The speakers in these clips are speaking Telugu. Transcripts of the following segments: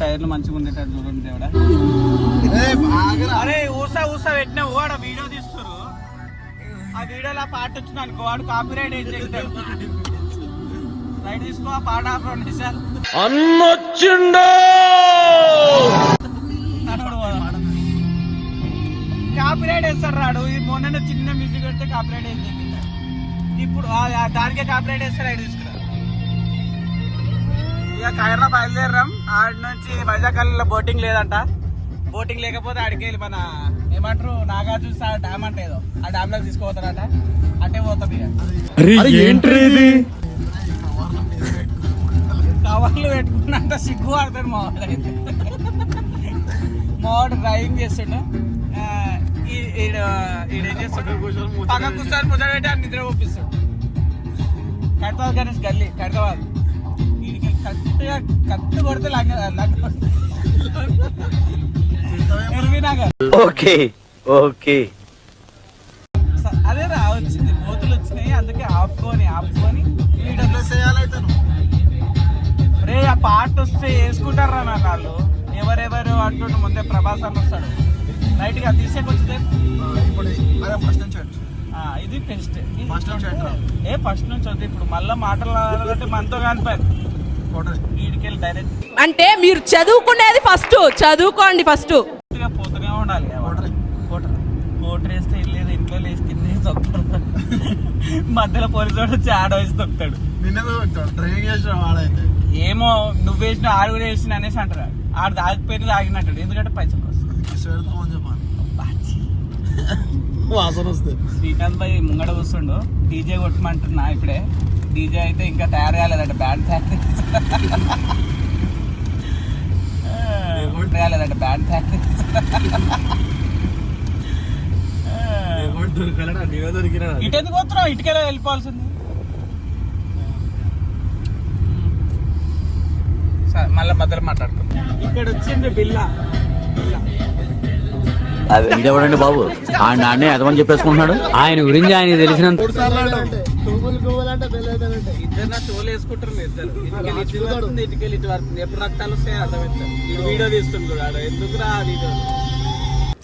టైర్లు మంచిగా ఉండేటట్టు చూడండి దేవుడా. అరే ఊసా ఊసా పెట్టిన వాడు వీడియో తీస్తారు ఆ వీడియోలో ఆ పాట వచ్చింది అనుకో వాడు కాపీ రైట్ ఏం చేస్తాడు రైట్ తీసుకో ఆ పాట ఆఫ్ రెండు నిమిషాలు. కాపీ రైట్ వేస్తారు రాడు. ఈ మొన్న చిన్న మ్యూజిక్ పెడితే కాపీ రైట్ ఏం ఇప్పుడు దానికే కాపీ రైట్ వేస్తారు రైట్ తీసుకురా ఇక కైర్ల బయలుదేరాం. ఆడ నుంచి వైజాగ్లో బోటింగ్ లేదంట. బోటింగ్ లేకపోతే ఆడికి వెళ్ళి మన ఏమంటారు నాగార్జున సార్ డ్యామ్ అంటే ఏదో. ఆ డ్యామ్లోకి తీసుకుపోతారట. అంటే పోతాం ఇక. కవర్లు పెట్టుకున్నంత సిగ్గు పడతాడు మా వాడు అయితే. మా వాడు డ్రైవింగ్ చేస్తుండు. ఆ, ఈ- ఈడు ఈడేం చేస్తాడు? పక్క కూర్చొని ముద్ర పెట్టి నిద్ర పంపిస్తాడు. కడతాబాద్ గణేష్ గల్లీ కడతాబాద్ కట్టుగా కట్టు కొడితే లంగ లంగ. LB Nagar okay. ఓకే అదే రా వచ్చింది. బోతులు వచ్చినాయి. అందుకే ఆపుకొని ఆపుకొని రే ఆ పాట వస్తే వేసుకుంటారా నా వాళ్ళు ఎవరెవరు అంటుండే ముందే ప్రభాస్ అని వస్తాడు. రైట్గా తీసేకొచ్చితే ఇప్పుడు అదే ఫస్ట్ నుంచి ఆ, ఇది బెస్ట్ ఫస్ట్ నుంచి ఏ ఫస్ట్ నుంచి వద్దు. ఇప్పుడు మళ్ళీ మాటలు మనతో వీడికెళ్ళి డైరెక్ట్ అంటే మీరు చదువుకునేది ఫస్ట్ చదువుకోండి ఫస్ట్. పోతూనే ఉండాలి. వెళ్ళేది ఇంట్లో లేచి కింద మధ్యలో పోలీసు వాడు వచ్చి ఆడ వేసి తొక్కుతాడు. డ్రైవింగ్ చేసిన వాడైతే ఏమో నువ్వు వేసిన ఆడు కూడా వేసిన అనేసి అంటారు ఆడు దాగిపోయిన తాగినట్టు ఎందుకంటే పైసలు వస్తాయి శ్రీకాంత్ భాయ్ ముంగడ కూర్చుండు. డీజే కొట్టమంటున్నా ఇప్పుడే. డీజే అయితే ఇంకా తయారు కాలేదంట బ్యాండ్ తయారు కాలేదంట బ్యాండ్ తయారు ఇటు ఎందుకు పోతున్నావు? ఇటుకెళ్ళి వెళ్ళిపోవాల్సింది? సరే మళ్ళీ మధ్యలో మాట్లాడుకుందాం. ఇక్కడ వచ్చింది బిల్లా. బిల్లా. ఎవడండి బాబు? ఆ నాన్నే అదమని చెప్పేసుకుంటున్నాడు? ఆయన గురించి ఆయన తెలిసినంత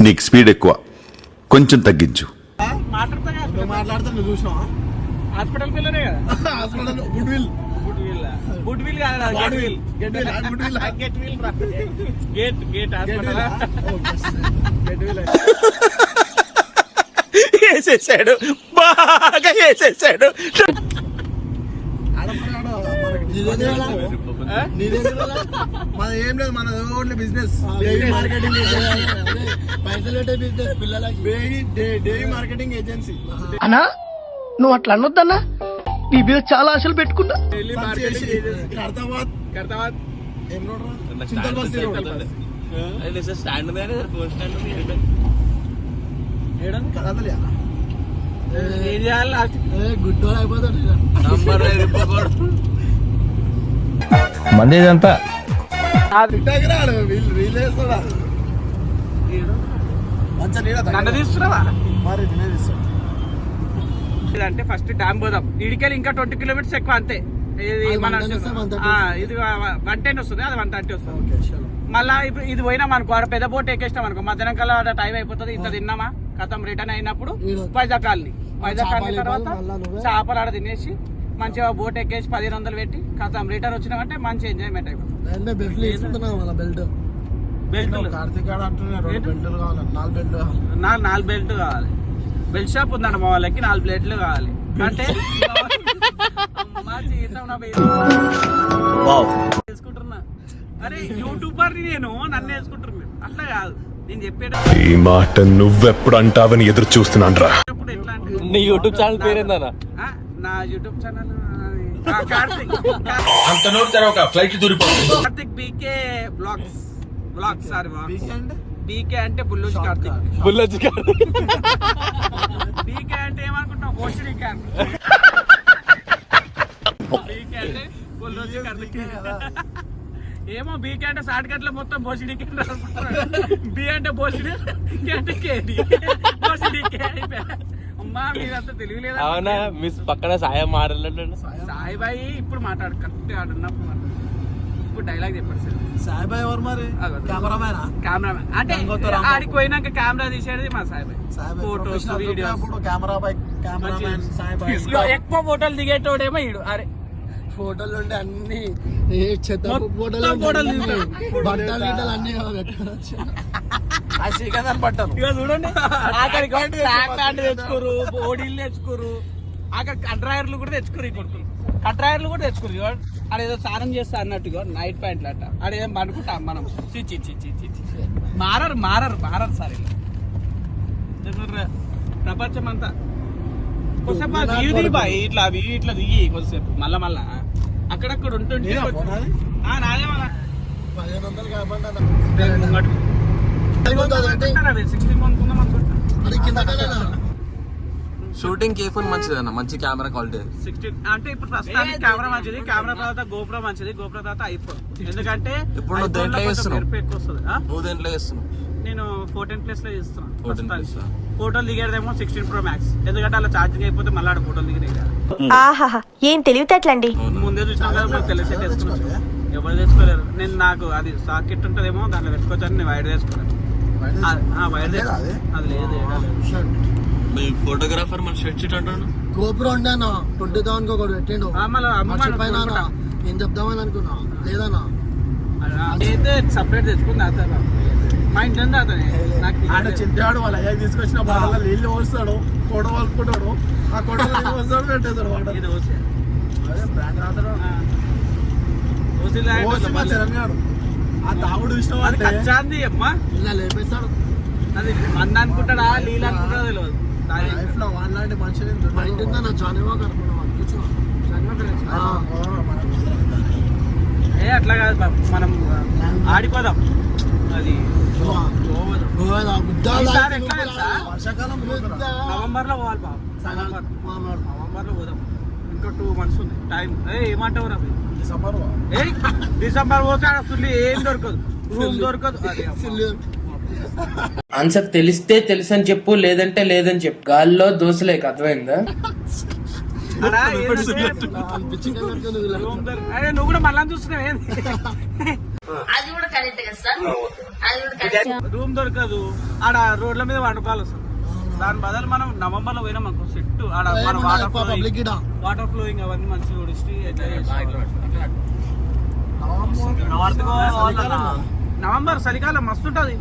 నీకు స్పీడ్ ఎక్కువ. కొంచెం తగ్గించు. మాట్లాడతా మాట్లాడితే నువ్వు చూసినావా? హాస్పిటల్ పిల్లనే కదా? Hospital good will. Good will will. కాదు get will. Get will gate gate hospital. Get will వేసేసాడు బాగా వేసేసాడు మన ఏం లేదు మన ఓన్లీ బిజినెస్ మార్కెటింగ్ పైసలు పెట్టే బిజినెస్ పిల్లలకి. డైరీ మార్కెటింగ్ ఏజెన్సీ అన్నా నువ్వు అట్లా అనొద్దన్నా? నీ మీద చాలా ఆశలు పెట్టుకున్నా. మంది ఇదంతా మంచిగా నీడ తీస్తున్నావా? మరి నేనే తీస్తాడు అంటే ఫస్ట్ డ్యామ్ పోదాం. ఇడికెళ్ళి ఇంకా ట్వంటీ కిలోమీటర్స్ ఎక్కువ అంతే. ఇది అది మన 110 వస్తే 130 ఆ, ఇది వన్ టెన్ వస్తుంది అది వన్ థర్టీ వస్తుంది. మళ్ళా ఇప్పుడు ఇది పోయినాం అనుకో ఆడ పెద్ద బోట్ ఎక్కేసినాం అనుకో మధ్యాహ్నం కల్లా టైం అయిపోతుంది ఇంత తిన్నామా? కథం రిటర్న్ అయినప్పుడు వైజాగ్ కాలనీ. వైజాగ్ కాలనీ తర్వాత? చేపలు ఆడ తినేసి మంచిగా బోట్ ఎక్కేసి పదిహేను వందలు పెట్టి కథం రిటర్న్ వచ్చినామంటే మంచి ఎంజాయ్మెంట్ అయిపోతుంది. బెల్ట్ నాలుగు బెల్ట్ కావాలి. బెల్ట్ షాప్ ఉందండి మా వాళ్ళకి నాలుగు ప్లేట్లు కావాలి. అంటే మా జీవితం నా పేరు వేసుకుంటున్నా. అరే యూట్యూబర్ నేను నన్ను అట్లా కాదు. నేను చెప్పేటప్పుడు ఈ మాట నువ్వెప్పుడు అంటావని ఎదురు చూస్తున్నాను రా ఎట్లా అంటే నీ యూట్యూబ్ ఛానల్ పేరేందన్నా? ఆ, నా యూట్యూబ్ ఛానల్ ఆ, కార్తిక్. అంత నోరు తెరవక flight దూరిపోతుంది. Karthik BK vlogs vlogs sorry weekend BK అంటే? బుల్లోజీ కార్తిక్. బుల్లొచ్చి బీకే అంటే ఏమనుకుంటావు కోషిడికే బీకే అంటే బుల్లోజీ కార్తిక్ ఏమో బీకే అంటే షార్ట్ కట్లో మొత్తం బోసిడికే బి అంటే బోసిడి అంటే కేడి అయిపోయా అమ్మా మీరంతా తెలియలేదా అవునా మిస్ పక్కన సాయం మాట్లాడు సాయిబాయి ఇప్పుడు మాట్లాడు కరెక్ట్ ఆడున్నప్పుడు మాట్లాడు. ఇప్పుడు డైలాగ్ చెప్పాడు సార్. సాయిబాయ్ ఎవరు మరి? కెమెరామ్యాన్ కెమెరా అంటే. ఆడికి పోయినాక కెమెరా తీసేది మా సాయిబాయ్. Photos videos camera boy cameraman ఎక్కువ ఫోటోలు దిగేటోడేమో ఈడు. అరే. ఫోటోలు ఉంటే అన్ని. ఏ చెత్త ఫోటోలు ఫోటోలు. బట్టలు గిట్టలు అన్ని ఆ శ్రీకాంత్ పట్టాను. ఇక చూడండి. ఆఖరికి ట్రాక్ ప్యాంట్ తెచ్చుకోరు ఓడీలు తెచ్చుకోరు. అక్కడ కట్రాయర్లు కూడా తెచ్చుకోరు ఈ కొడుకులు. కట్రాయర్లు కూడా తెచ్చుకోరు. ఇగో ఆడ ఏదో స్నానం చేస్తా అన్నట్టుగా నైట్ ప్యాంట్లు అట్ట ఆడ ఏం అనుకుంటాం మనం. చి చి చి చి చి చి. మారరు మారరు మారరు సార్ ప్రపంచం అంతా కొద్దిసేపు దిగి బాయ్ ఇట్లా అవి ఇట్లా దిగి కొద్దిసేపు మళ్ళా మళ్ళా. అక్కడక్కడ ఉంటుంటే నాదే మళ్ళా. పదిహేను వందలు కాబట్టి? 16 కొనుక్కుందాం అనుకుంటా. షూటింగ్ ఏ ఫోన్ మంచిదన్న? మంచి కెమెరా క్వాలిటీ. 16 అంటే ఇప్పుడు ప్రస్తుతానికి కెమెరా మంచిది కెమెరా తర్వాత గోప్రో మంచిది గోప్రో తర్వాత ఐఫోన్. ఎందుకంటే ఇప్పుడు నువ్వు దేంట్లో చేస్తున్నావు? నువ్వు దేంట్లో చేస్తున్నావు? నేను ఫోర్టీన్ ప్లస్లో చేస్తున్నాను 14 ప్రస్తుతానికి. plus ఆ? ఫోటోలు దిగేదేమో సిక్స్టీన్ ప్రో మ్యాక్స్. ఎందుకంటే అలా ఛార్జింగ్ అయిపోతే మళ్ళీ ఆడ ఫోటోలు దిగినాయి ఆహాహా ఏం తెలివితేటలండి? ముందే చూసినా కదా ఇప్పుడు తెలిసి తెచ్చుకోవచ్చు ఎవరు తెచ్చుకోలేరు. నేను నాకు అది సాకెట్ ఉంటుందేమో దాంట్లో పెట్టుకోవచ్చు అని నేను వైర్ తెచ్చుకున్నాను. ఆ, వైర్ అది? లేదు. మీ ఫోటోగ్రాఫర్ మన షర్ట్ షీట్ అంటాను గోపురం ఉండేనా ట్వంటీ థౌసండ్ ఒకటి పెట్టిండు. మర్చిపోయినా అనుకుంటా. ఏం చెప్దామని అనుకున్నా. లేదన్నా. అయితే సపరేట్ తెచ్చుకుంది అతను. మా ఇంటి ఉంది అతనే. నాకు ఆడ తెలియదు. చింతాడు వాళ్ళ అయ్యా తీసుకొచ్చిన బాటలో నీళ్ళు పోస్తాడు ఫోటో పలుకుంటాడు ఆ ఫోటో పోస్తాడు పెట్టేస్తాడు బ్రాండ్ రాతాడు ఆ. తాగుడు ఇష్టం అది కచ్చాంది అమ్మా. ఇలా లేపేస్తాడు. అది మంద అనుకుంటాడా నీళ్ళు అనుకుంటాడా తెలియదు. తాగి. లైఫ్లో వాళ్ళ లాంటి మనిషిని మా ఇంటి ఉందా జానీ వాకర్ ఏ అట్లా కాదు బాబు. మనం ఆడిపోదాం. అది నవంబర్లో పోవాలి బాబు. నవంబర్. నవంబర్. లో పోదాం. ఇంకా టూ మంత్స్ ఉంది. టైం ఏ ఏమంటావు రా డిసెంబర్ ఏ డిసెంబర్ పోతే ఫుల్ ఏం దొరకదు. రూమ్ దొరకదు. అది. ఆన్సర్ తెలిస్తే తెలుసు అని చెప్పు లేదంటే లేదని చెప్పు. గాల్లో దోశలేక అర్థమైందా? ఆడ ఏంటంటే అనిపించింది రూమ్ దొరక- అరే నువ్వు కూడా మళ్ళీ చూస్తున్నావు ఏంది రూమ్ దొరకదు. ఆడ రోడ్ల మీద వండుకోవాలి అసలు. దాని బదులు మనం నవంబర్లో పోయినాం అనుకో సెట్. ఆడ మన వాటర్ పబ్లిక్ ఫ్లోయింగ్ గిడ వాటర్ ఫ్లోయింగ్ అవన్నీ మంచిగా ఉడిచి నార్త్ నవంబర్ చలికాలం మస్తు ఉంటది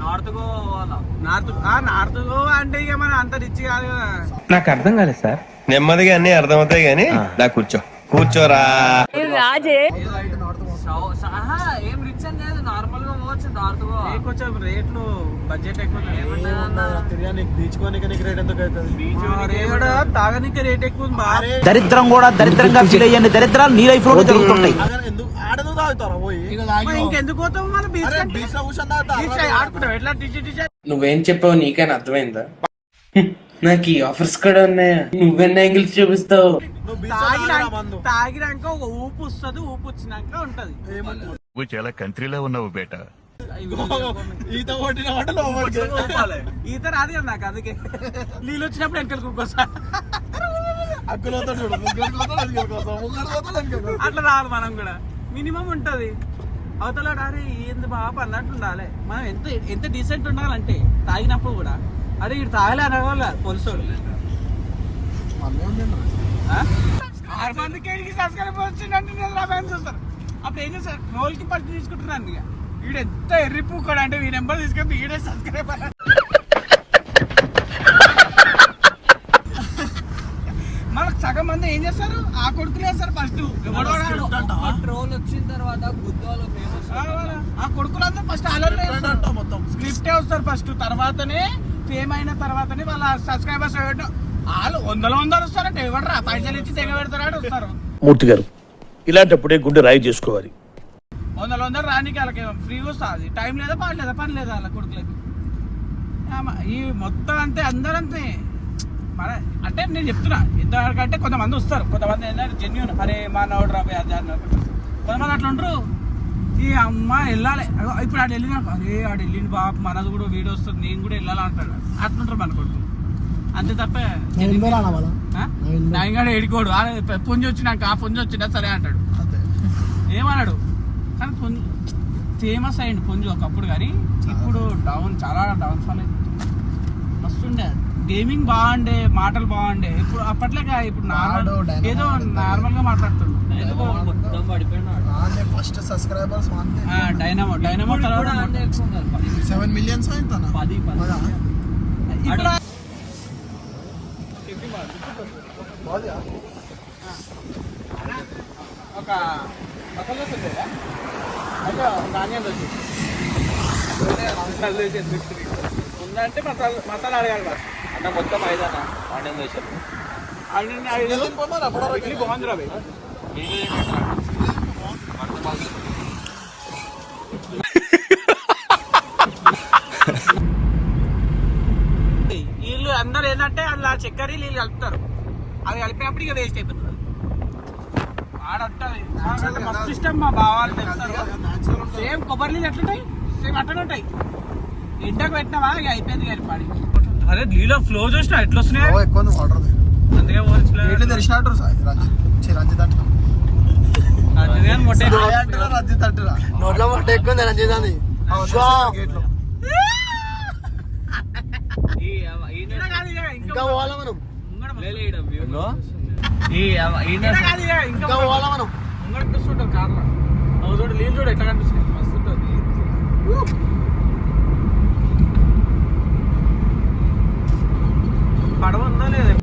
north Goa north north Goa అంటే ఇక మన అంత రిచ్ కాదు కదా. నాకు అర్థం కాలేదు సార్. నెమ్మదిగా అన్ని అర్థమవుతాయి గానీ నా కూర్చో. కూర్చోరా. రాజే ఆహా, ఏం రిచ్ అని లేదు నార్మల్గా పోవచ్చు నార్త్ గోవా కొంచెం రేట్లు బడ్జెట్ ఎక్కువ బీచ్ కోనికి నీకు రేట్ ఎందుకు అవుతుంది? తాగనీకి రేట్ ఎక్కువ దరిద్రం కూడా దరిద్రంగా ఫీల్ అయ్యే దరిద్రాలు నీ లైఫ్లో జరుగుతుంటాయి. తాగుతారా పోయి. మరి ఇంకెందుకు పోతావు? మన బీచ్ బీచ్లో కూర్చొని బీచ్ ఆడుకుంటావు. ఎట్లా? టీచర్ టీచర్ నువ్వేం చెప్పావు? నీకైనా అర్థమైందా? నాకు ఈ ఆఫర్స్ కూడా ఉన్నాయా? నువ్వెన్ని యాంగిల్స్ చూపిస్తావు? తాగినాక ఒక ఊపు వస్తుంది ఊపు వచ్చినాక ఉంటది. నువ్వు చాలా కంట్రీలో ఉన్నావు బేటా. ఈత కొట్టిన ఈత రాదు కదా నాకు అందుకే. నీళ్ళు వచ్చినప్పుడు ఎంకలు కుక్కోసా అక్కులతో చూడు ముగ్గురు పోతాడు అందుకే కోసం ముగ్గురు పోతాడు అందుకే కోసం. అట్లా రాదు మనం కూడా. మినిమం ఉంటది. అవతల అరే ఏంది బాబు అన్నట్టు ఉండాలి. మనం ఎంత ఎంత డీసెంట్ ఉండాలంటే తాగినప్పుడు కూడా. అరే ఇటు తాగలే అనగల పొలుసోడు. ఆరు మందికి సబ్స్క్రైబ్ వచ్చిందంటే చూస్తారు. అప్పుడు ఏం చేస్తారు? రోల్కి పట్టి తీసుకుంటున్నాను ఇక. వీడు ఎంత ఎర్రిపు కూడా అంటే వీ నెంబర్ తీసుకొని వీడే సబ్స్క్రైబ్ మనకు సగం మంది ఏం చేస్తారు? ఆ కొడుకులు వేస్తారు ఫస్ట్ ట్రోల్ వచ్చిన తర్వాత ఆ కొడుకులంతా ఫస్ట్ అలర్ట్ మొత్తం. స్క్రిప్టే వస్తారు ఫస్ట్ తర్వాతనే ఫేమ్ అయిన తర్వాతనే వాళ్ళ సబ్స్క్రైబర్స్ వాళ్ళు వందల వందలు వస్తారంటే ఎవడరా? పైసలు ఇచ్చి తెగ పెడతారా వస్తారు. మూర్తి గారు ఇలాంటప్పుడే గుండె రాయి చేసుకోవాలి. వందల వందలు రానికి వాళ్ళకి ఫ్రీగా వస్తుంది. టైం లేదా పని లేదా? పని లేదా వాళ్ళ కొడుకులకి? ఈ మొత్తం అంతే అందరూ అంతే మన అంటే నేను చెప్తున్నా ఇంతవరకు అంటే కొంతమంది వస్తారు. కొంతమంది ఏంటంటే జెన్యున్ అరే మా నోడు రాబోయే అది అని. కొంతమంది అట్లా ఉంటారు ఈ అమ్మ వెళ్ళాలి. ఇప్పుడు ఆడు వెళ్ళినా అరే ఆడు వెళ్ళింది బాబు మనది కూడా వీడియో వస్తుంది నేను కూడా వెళ్ళాలి అంటాడు. అట్లుంటారు మన కొడుకు అంతే తప్ప? నాయగాడు ఏడుకోడు. పుంజి వచ్చినాక ఆ పుంజి వచ్చినా సరే అంటాడు. అంతే. ఏమన్నాడు? కానీ పుంజు ఫేమస్ అయ్యింది పుంజు ఒకప్పుడు కానీ ఇప్పుడు డౌన్ చాలా డౌన్ ఫాల్ అయింది మస్తుండే. గేమింగ్ బాగుండే మాటలు బాగుండే. ఇప్పుడు అప్పట్లాగా ఇప్పుడు నార్మల్ ఏదో వాడు. నార్మల్గా మాట్లాడుతుండు. ఫస్ట్ సబ్స్క్రైబర్స్ ఆ, డైనమో డైనమో తర్వాత సెవెన్ మిలియన్స్ అయింది పది పది ఇప్పుడు ఒక మసాలా దోశ ఉందా? అయితే ఒక ఆనియన్ దోశ మసాలా దోశ ఎందుకు? ఉందంటే మసాలా మసాలా అడగాలి బస్ అన్న మొత్తం ఐదన్న ఆన్లైన్ చేశారు ఆనియన్ ఐదు ఇడ్లీ బాగుంది. వీళ్ళు అందరు ఏంటంటే అందులో ఆ చక్కెర నీళ్ళు కలుపుతారు. అది కలిపినప్పుడు ఇక వేస్ట్ అయిపోతుంది. మస్తు ఇష్టం మా బావాలు తెలుస్తారు సేమ్ కొబ్బరి నీళ్ళు ఎట్లుంటాయి సేమ్ అట్లనే ఉంటాయి ఎండకు పెట్టినావా ఇక అయిపోయింది కానీ పాడి అరే నీలో ఫ్లో చూసినా ఎట్లా వస్తున్నాయి ఎక్కువ వాటర్ అందుకే. ఇట్లా తెరిచినట్టు రంజిత్ ఛీ, రంజిత్ అంటున్నా నోట్లో మొట్ట ఎక్కువ ఉంది రంజిత్ అని ఇక, పోవాలా మనం ఈ ఈయన కాదు ఇక, ఇంకా ఇంకా పోవాలా మనం ముంగడ కనిపిస్తుంటారు కార్లో నువ్వు చూడు నీళ్ళు చూడు ఎట్లా కనిపిస్తుంది మస్తు ఉంటుంది పడవ ఉందా లేదా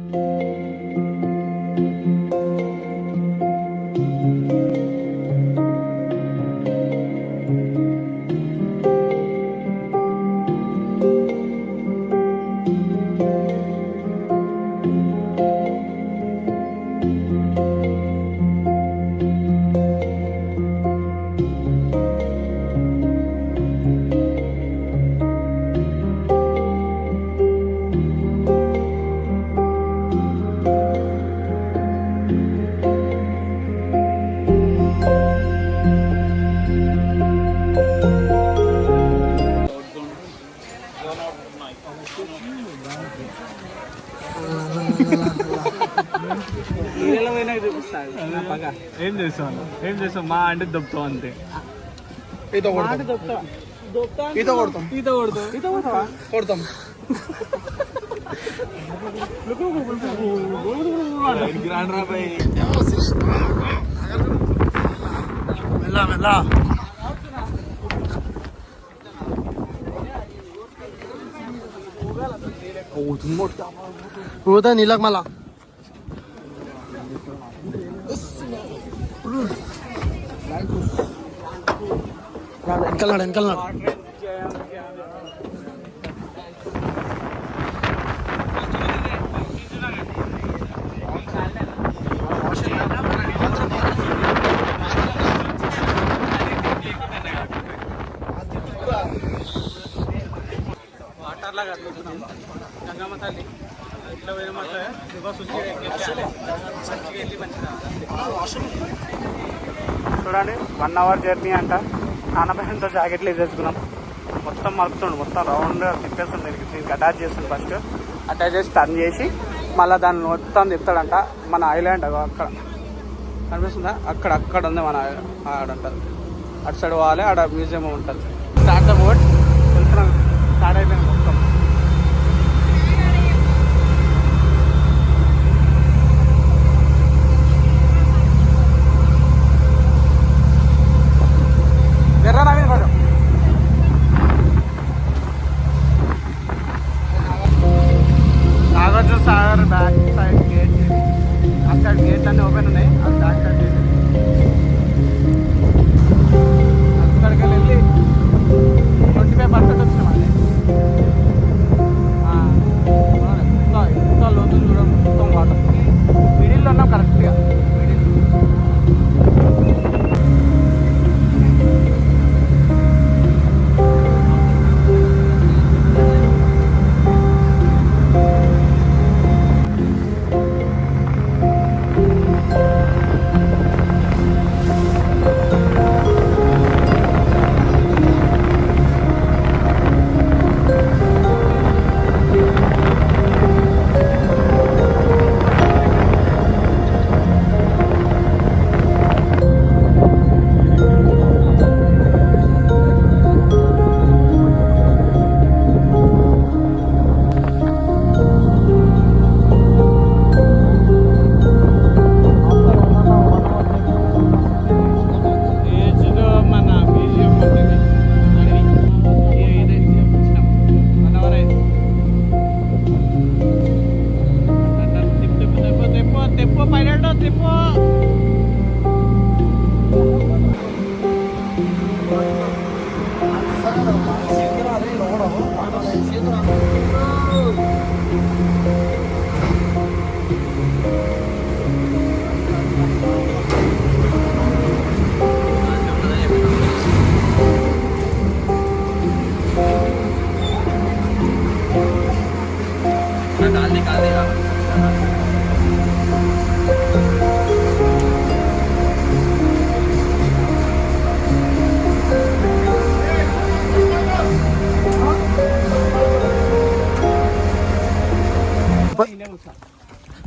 ఏం చేస్తావు ఏం చేస్తావు? మా అంటే దొబ్బతావు అంతే. ఈత కొడతాం. ఈత కొడతాం. ఈత కొడుతూ. ఈత కొడతావా కొడతాం. మెల్ల మెల్ల. పోతా నీళ్ళకి మళ్ళా వెనకాల వెనకాల వాటర్ లాగా తల్లి. ఇట్లా పోయిన మాట రివర్స్ వచ్చి వెళ్ళి చూడండి వన్ అవర్ జర్నీ అంట. నాన్నబహన్తో జాకెట్లు వేసేసుకున్నాం. మొత్తం మలుపుతుండు మొత్తం రౌండ్ తిప్పేస్తుంది దీనికి. దీనికి అటాచ్ చేస్తుంది ఫస్ట్ అటాచ్ చేసి టర్న్ చేసి మళ్ళీ దాన్ని మొత్తం తిప్పుతాడంట. మన ఐలాండ్ అక్కడ. కనిపిస్తుందా? అక్కడ అక్కడ ఉంది మన ఆడంటారు అటు సైడ్ పోవాలి ఆడ మ్యూజియం ఉంటుంది. స్టార్ట్ ద బోట్ వెళ్తున్నాం. స్టార్ట్ అయిపోయింది. Dale, dale, dale.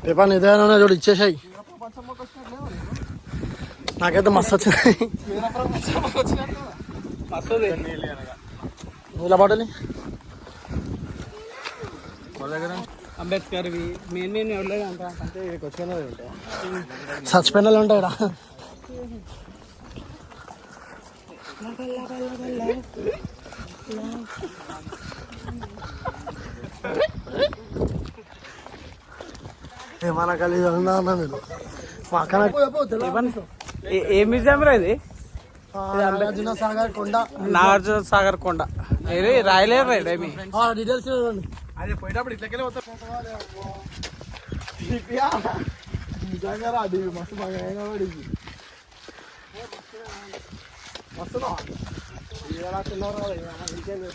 చెప్పాను ఏదైనా చూడు ఇచ్చేసాయి నాకైతే మస్తు మస్తుంది నీళ్ళ బాటలి అంబేద్కర్ మెయిన్ మెయిన్ ఎవరు అంట అంటే ఇక్కడికి ఉంటాయి సస్పెండలు ఉంటాయి ఈడ. ఏమన్నా కలిసి ఉన్నా అన్నా మీరు మా అక్క ఏ మ్యూజియం రా ఇది? నాగార్జున సాగర్ కొండ. నాగార్జున సాగర్ కొండ. ఏది రాయలేరు రైడ్ ఏమి ఆ డీటెయిల్స్ అదే పోయేటప్పుడు ఇట్లకెళ్ళి పోతా. నిజంగా రా అది మస్తు బాగా తిన్నారు కదా, ఇక మన లేదు.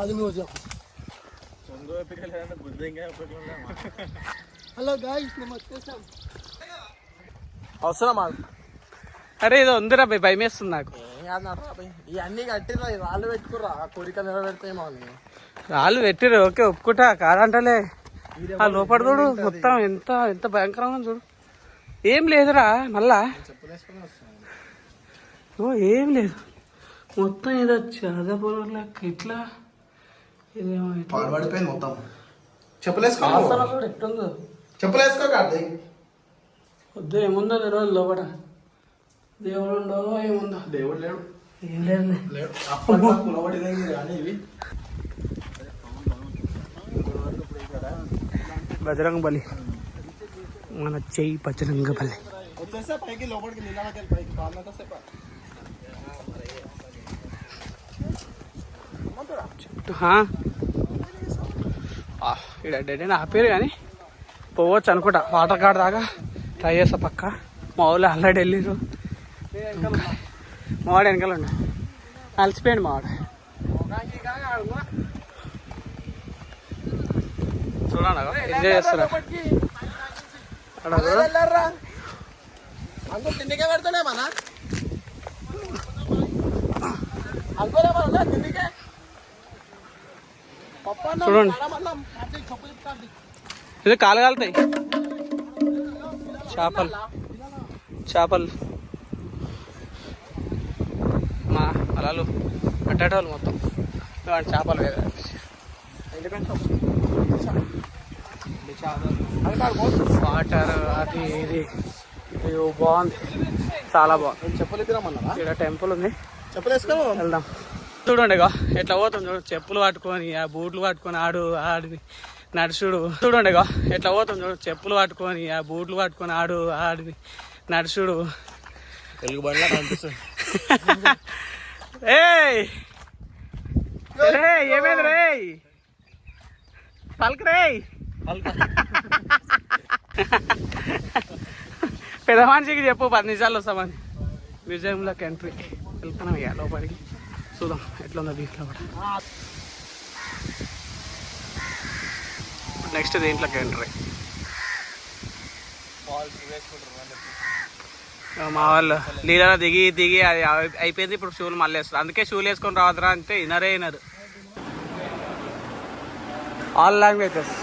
అది మ్యూజియం. హలో గాయస్ మేము వచ్చేసాం. అవసరమా? అరే ఇది ఉందిరా భయ్ భయం వేస్తుంది నాకు. ఇవన్నీ కట్టిరా రాళ్ళు పెట్టుకురా ఆ కోరిక నెరవేరుతాయేమో అని రాళ్ళు పెట్టిరు ఓకే ఒప్పుకుంటా కాదంటలే. ఆ లోపల చూడు మొత్తం ఎంత ఎంత భయంకరంగా చూడు. ఏం లేదురా మళ్ళా. ఓ ఏం లేదు. మొత్తం ఏదో చదపరు లెక్క ఇట్లా ఇదేమో ఇట్లా పడిపోయింది మొత్తం. చెప్పలేసుకో. ఎట్టుందో. చెప్పలేసుకో కార్తీక్ వద్దు ఏముందో తెలియదు లోపల. దేవుడు ఉండో ఏముందో. దేవుడు లేడు. ఏం లేదు లేడు. కులబడినవి కానీ ఇవి. బజరంగ బలి మన చెయ్యి బజరంగ బలి వచ్చేస్తే పైకి లోపలికి పైకి సేప. ఇక్కడ డెడ్ అని ఆపేరు కానీ పోవచ్చు అనుకుంటా. వాటర్ కార్డ్ దాకా ట్రై చేస్తా పక్క. మా వాళ్ళు ఆల్రెడీ మా మావాడు వెనకాల ఉండే అలసిపోయాడు మావాడు చూడండి అగో, ఎంజాయ్ చేస్తున్నా. అక్కడ చూడు. అందరూ తిండికే పెడతానే మన అనుకోలే మన తిండికే పప్పు అన్నం, చూడండి. ఇది కాలు కాలుతాయి చేపలు. చేపలు. మా అలాలు. అట్టేటోళ్ళు మొత్తం. ఇవాళ చేపలు. వేరే వాటర్ అది ఇది. బాగుంది. చాలా బాగుంది. చెప్పులు ఇక్కడ టెంపుల్ ఉంది. చెప్పులేసుకో వెళ్దాం. చూడండి ఇగో ఎట్లా పోతుంది చూడు చెప్పులు పట్టుకొని ఆ బూట్లు పట్టుకొని ఆడు ఆడి నడుచుడు. చూడండి ఇగో ఎట్లా పోతుంది చూడు చెప్పులు పట్టుకొని ఆ బూట్లు పట్టుకొని ఆడు ఆడి నడుచుడు. తెలుగు బండ్లా కనిపిస్తుంది. ఏయ్! ఏమైంది రే? పలక రేయ్ పెద్ద మనిషికి చెప్పు పది నిమిషాలు వస్తామని. మ్యూజియంలోకి ఎంట్రీ వెళ్తున్నాం ఇక లోపలికి. చూద్దాం ఎట్లుందో దీంట్లో కూడా. నెక్స్ట్ దీంట్లోకి ఎంట్రీ మా వాళ్ళు నీళ్ళలో దిగి దిగి అది అయిపోయింది ఇప్పుడు షూలు మళ్ళీ వేస్తారు. అందుకే షూలు వేసుకొని రావద్దురా అంటే ఇనరే ఇనరు ఆల్ లాంగ్వేజెస్